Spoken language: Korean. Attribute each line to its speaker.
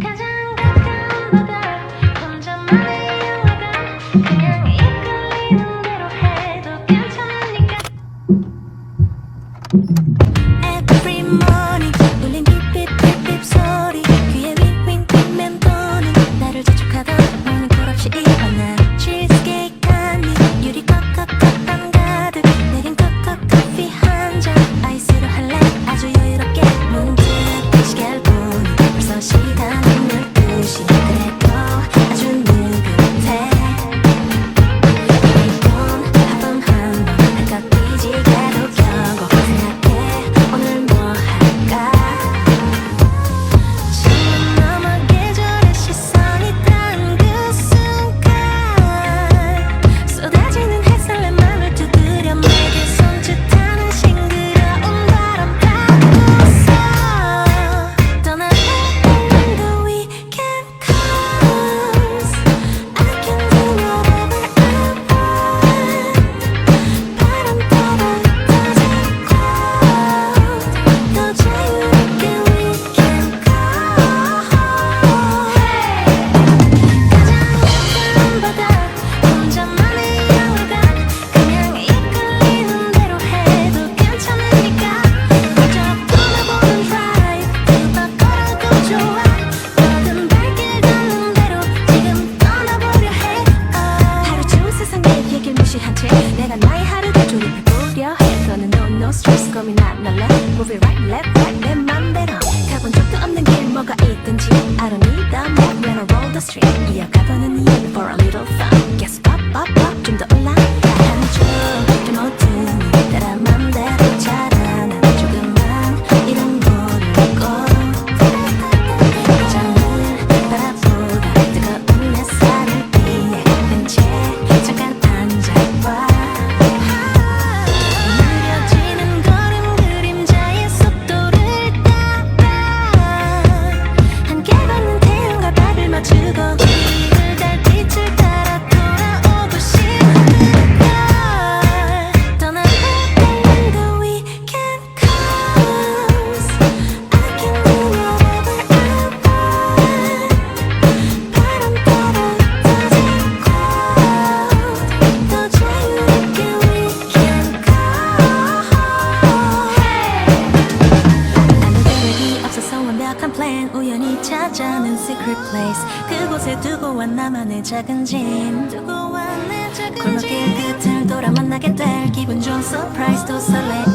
Speaker 1: 가장 가까운 바다 혼자만의 영화가 그냥 고민한 날 Move it right left right 내 맘대로 가본 적도 없는 길 뭐가 있든지 I don't need a move I roll the street 이어가보는 이유 for a little fun. Guess pop pop pop 좀더 올라 찾아낸 secret place. 그곳에 두고 온 나만의 작은 짐. 두고 온내 작은 짐 골목길 끝을 돌아 만나게 될 기분 좋은 surprise. 또 설레.